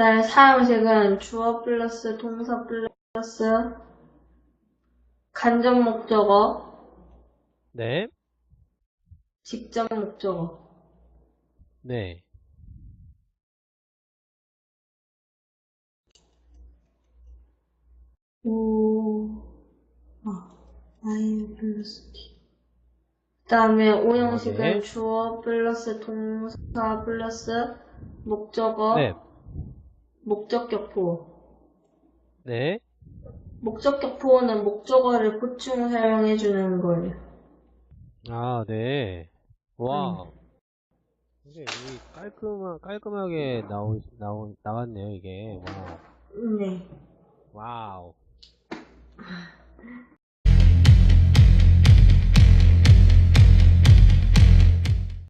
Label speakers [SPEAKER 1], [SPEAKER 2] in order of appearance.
[SPEAKER 1] 그다음에 사용식은 주어 플러스 동사 플러스 간접 목적어,
[SPEAKER 2] 네.
[SPEAKER 1] 직접 목적어.
[SPEAKER 2] 네.
[SPEAKER 1] 오, 아, I 플러스 T. 그다음에 오형식은
[SPEAKER 2] 네.
[SPEAKER 1] 주어 플러스 동사 플러스 목적어,
[SPEAKER 2] 네.
[SPEAKER 1] 목적격 보호.
[SPEAKER 2] 네.
[SPEAKER 1] 목적격 보호는 목적어를 보충 사용해 주는 거예요.
[SPEAKER 2] 아, 네. 와. 이게, 이 깔끔하, 깔끔하게 나오, 나오, 나왔네요, 이게. 와.
[SPEAKER 1] 네.
[SPEAKER 2] 와우.